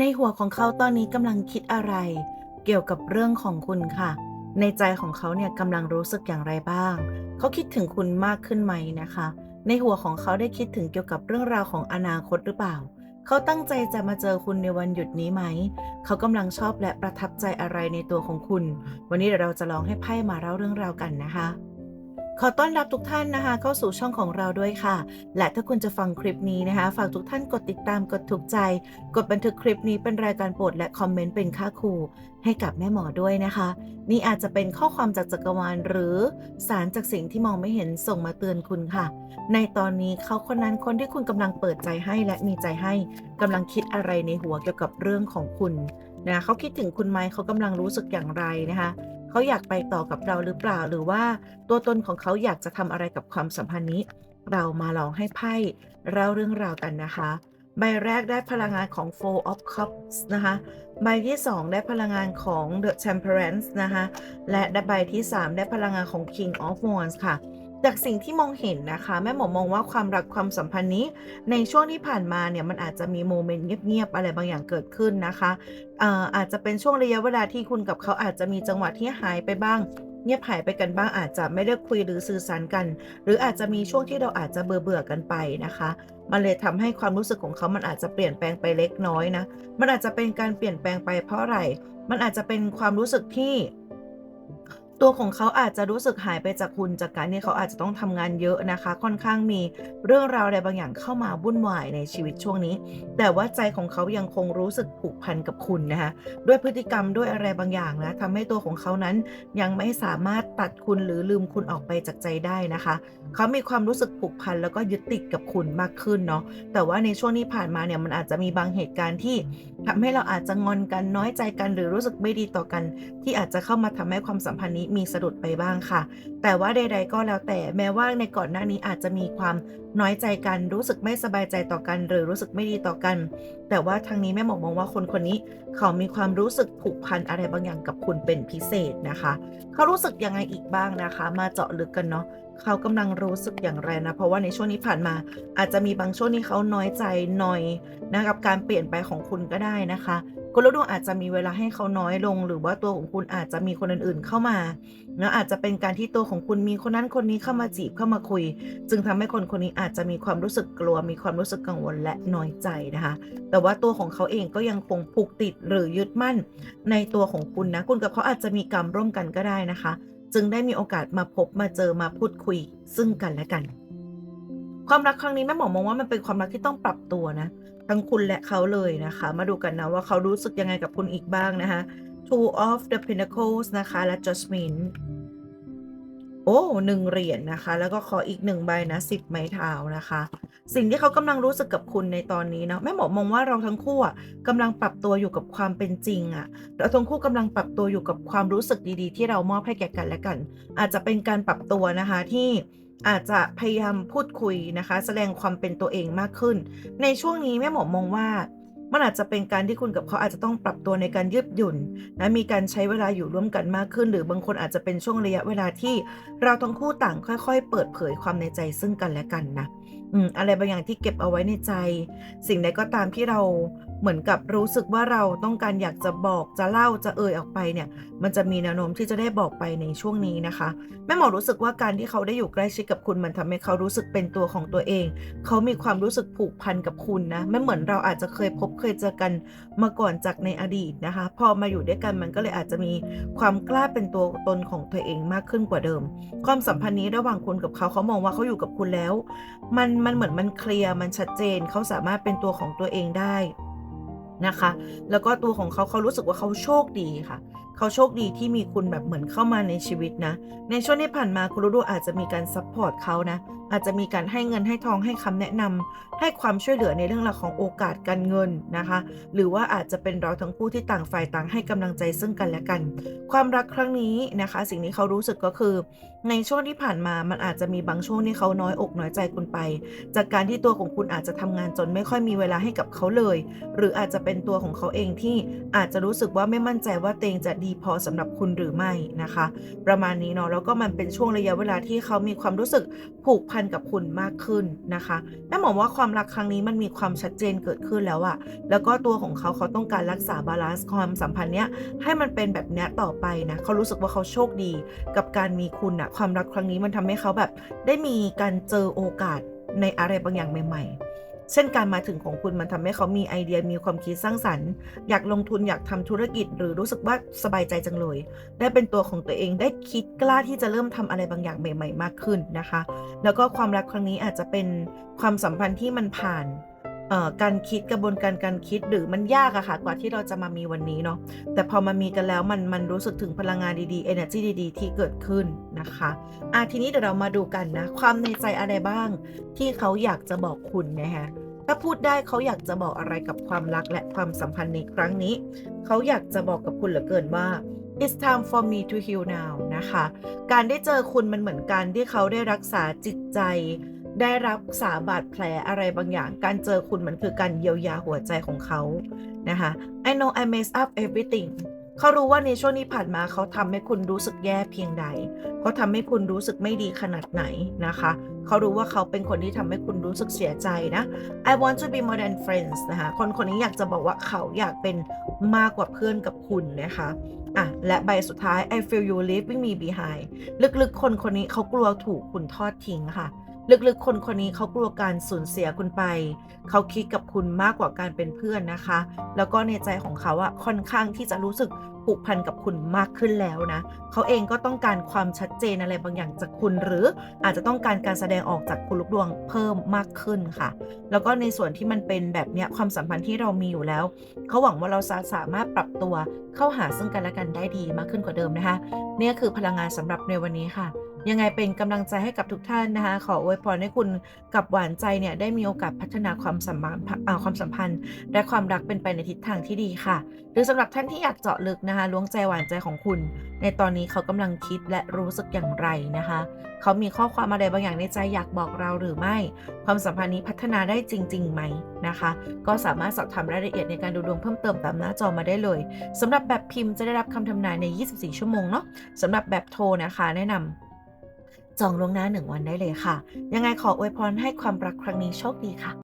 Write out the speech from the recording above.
ในหัวของเขาตอนนี้กำลังคิดอะไร เกี่ยวกับเรื่องของคุณค่ะ ในใจของเขาเนี่ยกำลังรู้สึกอย่างไรบ้าง เขาคิดถึงคุณมากขึ้นไหมนะคะ ในหัวของเขาได้คิดถึงเกี่ยวกับเรื่องราวของอนาคตหรือเปล่า เขาตั้งใจจะมาเจอคุณในวันหยุดนี้ไหม เขากำลังชอบและประทับใจอะไรในตัวของคุณ วันนี้เดี๋ยวเราจะลองให้ไพ่มาเล่าเรื่องราวกันนะคะ ขอต้อนรับทุกท่านนะคะ เข้าสู่ช่องของเราด้วยค่ะ และถ้าคุณจะฟังคลิปนี้นะคะ ฝากทุกท่านกดติดตามกดถูกใจ กดบันทึกคลิปนี้เป็นรายการโปรดและคอมเมนต์เป็นค่าครูให้กับแม่หมอด้วยนะคะ นี่อาจจะเป็นข้อความจากจักรวาลหรือสารจากสิ่งที่มองไม่เห็นส่งมาเตือนคุณค่ะ ในตอนนี้เขาคนนั้นคนที่คุณกำลังเปิดใจให้และมีใจให้กำลังคิดอะไรในหัวเกี่ยวกับเรื่องของคุณนะเขาคิดถึงคุณไหมเขากำลังรู้สึกอย่างไรนะคะ เขาอยากไปต่อกับเราหรือเปล่า หรือว่าตัวตนของเขาอยากจะทำอะไรกับความสัมพันธ์นี้ เรามาลองให้ไพ่เล่าเรื่องราวกันนะคะ ใบแรกได้พลังงานของ Four of Cups นะคะ ใบที่ 2 ได้พลังงานของ The Temperance นะคะ และใบที่ 3 ได้พลังงานของ King of Wands ค่ะ จากสิ่งที่มองเห็นนะคะ แม่หมอมองว่าความรักความสัมพันธ์นี้ ในช่วงที่ผ่านมาเนี่ยมันอาจจะมีโมเมนต์เงียบๆอะไรบางอย่างเกิดขึ้นนะคะเอ่อาจจะเป็นช่วงระยะเวลาที่คุณกับเขาอาจจะมีจังหวะที่หายไปบ้างเงียบหายไปกันบ้างอาจจะไม่ได้คุยหรือสื่อสารกัน หรืออาจจะมีช่วงที่เราอาจจะเบื่อเบื่อๆกันไปนะคะ มันเลยทำให้ความรู้สึกของเขามันอาจจะเปลี่ยนแปลงไปเล็กน้อยนะ มันอาจจะเป็นการเปลี่ยนแปลงไปเพราะอะไร มันอาจจะเป็นความรู้สึกที่ ตัวของเขาอาจจะรู้สึกหายไปจากคุณจากการที่เขาอาจจะต้องทำงานเยอะนะคะ ค่อนข้างมีเรื่องราวอะไรบางอย่างเข้ามาวุ่นวายในชีวิตช่วงนี้ แต่ว่าใจของเขายังคงรู้สึกผูกพันกับคุณนะคะด้วยพฤติกรรมด้วยอะไรบางอย่างนะทำให้ตัวของเขานั้นยังไม่สามารถตัดคุณหรือลืมคุณออกไปจากใจได้นะคะ เขามีความรู้สึกผูกพันแล้วก็ยึดติดกับคุณมากขึ้นเนาะแต่ว่าในช่วงที่ผ่านมาเนี่ยมันอาจจะมีบางเหตุการณ์ที่ทำให้เราอาจจะงอนกันน้อยใจกัน หรือรู้สึกไม่ดีต่อกัน ที่อาจจะเข้ามาทำให้ความสัมพันธ์นี้มีสะดุดไปบ้างค่ะ แต่ว่าใด ๆ ก็แล้วแต่แม้ว่าในก่อนหน้านี้อาจจะมีความน้อยใจกันรู้สึกไม่สบายใจต่อกัน หรือรู้สึกไม่ดีต่อกัน แต่ว่าทางนี้แม่หมอมองว่าคนคนนี้ เขามีความรู้สึกผูกพันอะไรบางอย่างกับคุณเป็นพิเศษนะคะ เขารู้สึกยังไงอีกบ้างนะคะ มาเจาะลึกกันเนาะเขากำลังรู้สึกอย่างไรนะ เพราะว่าในช่วงนี้ผ่านมา อาจจะมีบางช่วงที่เขาน้อยใจหน่อยนะกับการเปลี่ยนไปของคุณก็ได้นะคะ คุณลูกดวงอาจจะมีเวลาให้เขาน้อยลง หรือว่าตัวของคุณอาจจะมีคนอื่นๆเข้ามานะอาจจะเป็นการที่ตัวของคุณมีคนนั้นคนนี้เข้ามาจีบเข้ามาคุย จึงทำให้คนคนนี้อาจจะมีความรู้สึกกลัว มีความรู้สึกกังวลและน้อยใจนะคะ แต่ว่าตัวของเขาเองก็ยังคงผูกติดหรือยึดมั่นในตัวของคุณนะ คุณกับเขาอาจจะมีกรรมร่วมกันก็ได้นะคะ จึงได้มีโอกาสมาพบมาเจอมาพูดคุยซึ่งกันและกัน ความรักครั้งนี้แม่หมอมองว่ามันเป็นความรักที่ต้องปรับตัวนะ ทั้งคุณและเขาเลยนะคะ มาดูกันนะว่าเขารู้สึกยังไงกับคุณอีกบ้างนะคะ Two of the Pentacles นะคะ และ Judgment โอ้หนึ่งเหรียญนะคะ แล้วก็ขออีกหนึ่งใบนะสิบไม้เท้านะคะ สิ่งที่เขากำลังรู้สึกกับคุณในตอนนี้เนาะแม่หมอมองว่าเราทั้งคู่อะกำลังปรับตัวอยู่กับความเป็นจริงอะเราทั้งคู่กำลังปรับตัวอยู่กับความรู้สึกดีๆ ที่เรามอบให้แก่กันและกัน อาจจะเป็นการปรับตัวนะคะที่ อาจจะพยายามพูดคุยนะคะ แสดงความเป็นตัวเองมากขึ้น ในช่วงนี้แม่หมอมองว่ามันอาจจะเป็นการที่คุณกับเขาอาจจะต้องปรับตัวในการยืดหยุ่นนะมีการใช้เวลาอยู่ร่วมกันมากขึ้น หรือบางคนอาจจะเป็นช่วงระยะเวลาที่เราทั้งคู่ต่างค่อย ๆ เปิดเผยความในใจซึ่งกันและกันนะอืมอะไรบางอย่างที่เก็บเอาไว้ในใจ สิ่งใดก็ตามที่เรา เหมือนกับรู้สึกว่าเราต้องการอยากจะบอกจะเล่าจะเอ่ยออกไปเนี่ยมันจะมีแนวโน้มที่จะได้บอกไปในช่วงนี้นะคะ แม่หมอรู้สึกว่าการที่เขาได้อยู่ใกล้ชิดกับคุณมันทำให้เขารู้สึกเป็นตัวของตัวเอง เขามีความรู้สึกผูกพันกับคุณนะไม่เหมือนเราอาจจะเคยพบเคยเจอกันมาก่อนจากในอดีตนะคะ พอมาอยู่ด้วยกันมันก็เลยอาจจะมีความกล้าเป็นตัวตนของตัวเองมากขึ้นกว่าเดิม ความสัมพันธ์นี้ระหว่างคุณกับเขาเขามองว่าเขาอยู่กับคุณแล้ว มันมันเหมือนมันเคลียร์มันชัดเจนเขาสามารถเป็นตัวของตัวเองได้ นะคะ แล้วก็ตัวของเขาเขารู้สึกว่าเขาโชคดีค่ะ เขาโชคดีที่มีคุณแบบเหมือนเข้ามาในชีวิตนะ ในช่วงที่ผ่านมาคุณรู้ดูอาจจะมีการซัพพอร์ตเขานะ อาจจะมีการให้เงินให้ทองให้คำแนะนำให้ความช่วยเหลือในเรื่องราวของโอกาสการเงินนะคะ หรือว่าอาจจะเป็นเราทั้งคู่ที่ต่างฝ่ายต่างให้กำลังใจซึ่งกันและกัน ความรักครั้งนี้นะคะ สิ่งที่เขารู้สึกก็คือ ในช่วงที่ผ่านมามันอาจจะมีบางช่วงที่เขาน้อยอกน้อยใจคุณไป จากการที่ตัวของคุณอาจจะทำงานจนไม่ค่อยมีเวลาให้กับเขาเลย หรืออาจจะเป็นตัวของเขาเองที่อาจจะรู้สึกว่าไม่มั่นใจว่าเองจะดีพอสำหรับคุณหรือไม่นะคะ ประมาณนี้เนาะแล้วก็มันเป็นช่วงระยะเวลาที่เขามีความรู้สึกผูกพันกับคุณมากขึ้นนะคะแม่หมอว่าความรักครั้งนี้มันมีความชัดเจนเกิดขึ้นแล้วอะแล้วก็ตัวของเขาเขาต้องการรักษาบาลานซ์ความสัมพันธ์เนี้ยให้มันเป็นแบบเนี้ยต่อไปนะเขารู้สึกว่าเขาโชคดีกับการมีคุณอะความรักครั้งนี้มันทำให้เขาแบบ ได้มีการเจอโอกาสในอะไรบางอย่างใหม่ ๆ เช่นการมาถึงของคุณมันทำให้เขามีไอเดียมีความคิดสร้างสรรค์ อยากลงทุนอยากทำธุรกิจ หรือรู้สึกว่าสบายใจจังเลย ได้เป็นตัวของตัวเองได้คิดกล้าที่จะเริ่มทำอะไรบางอย่างใหม่ ๆ มากขึ้นนะคะ แล้วก็ความรักครั้งนี้อาจจะเป็นความสัมพันธ์ที่มันผ่าน การคิดกระบวนการการคิดหรือมันยากอะค่ะกว่าที่เราจะมามีวันนี้เนาะแต่พอมามีกันแล้วมันมันรู้สึกถึงพลังงานดีๆ energy ดีๆ ที่เกิดขึ้นนะคะอะทีนี้เดี๋ยวเรามาดูกันนะ ความในใจอะไรบ้าง ที่เขาอยากจะบอกคุณนะคะถ้าพูดได้เขาอยากจะบอกอะไรกับความรักและความสัมพันธ์ในครั้งนี้ เขาอยากจะบอกกับคุณเหลือเกินว่า it's time for me to heal now นะคะ การได้เจอคุณมันเหมือนการที่เขาได้รักษาจิตใจ ได้รักษาบาดแผลอะไรบางอย่าง การเจอคุณมันคือการเยียวยาหัวใจของเขานะคะ I know I mess up everything เขารู้ว่าในช่วงนี้ผ่านมาเขาทำให้คุณรู้สึกแย่เพียงใด เขาทำให้คุณรู้สึกไม่ดีขนาดไหนนะคะ เขารู้ว่าเขาเป็นคนที่ทำให้คุณรู้สึกเสียใจนะ I want to be more than friends นะคะ คนคนนี้อยากจะบอกว่าเขาอยากเป็นมากกว่าเพื่อนกับคุณนะคะ อะ และใบสุดท้าย I feel you leaving me behind ลึกๆ คนคนนี้เขากลัวถูกคุณทอดทิ้งค่ะ ลึกๆ คนคนนี้เขากลัวการสูญเสียคุณไป เขาคิดกับคุณมากกว่าการเป็นเพื่อนนะคะ แล้วก็ในใจของเขาอะค่อนข้างที่จะรู้สึกผูกพันกับคุณมากขึ้นแล้วนะ เขาเองก็ต้องการความชัดเจนอะไรบางอย่างจากคุณ หรืออาจจะต้องการการแสดงออกจากคุณลูกดวงเพิ่มมากขึ้นค่ะ แล้วก็ในส่วนที่มันเป็นแบบเนี้ยความสัมพันธ์ที่เรามีอยู่แล้ว เขาหวังว่าเราจะสามารถปรับตัวเข้าหาซึ่งกันและกันได้ดีมากขึ้นกว่าเดิมนะคะ เนี่ยคือพลังงานสำหรับในวันนี้ค่ะ ยังไงเป็นกำลังใจให้กับทุกท่านนะคะ ขออวยพรให้คุณกับหวานใจเนี่ยได้มีโอกาสพัฒนาความสัมพันธ์ความสัมพันธ์ และความรักเป็นไปในทิศทางที่ดีค่ะ หรือสำหรับท่านที่อยากเจาะลึกนะคะล้วงใจหวานใจของคุณ ในตอนนี้เขากำลังคิดและรู้สึกอย่างไรนะคะ เขามีข้อความอะไรบางอย่างในใจอยากบอกเราหรือไม่ ความสัมพันธ์นี้พัฒนาได้จริงๆไหมนะคะ ก็สามารถสอบถามรายละเอียดในการดูดวงเพิ่มเติมตามหน้าจอมาได้เลยสำหรับแบบพิมพ์จะได้รับคำทำนายใน 24 ชั่วโมงเนาะสำหรับแบบโทรนะคะ แนะนำ จองล่วงหน้าหนึ่งวันได้เลยค่ะ ยังไงขออวยพรให้ความรักครั้งนี้โชคดีค่ะ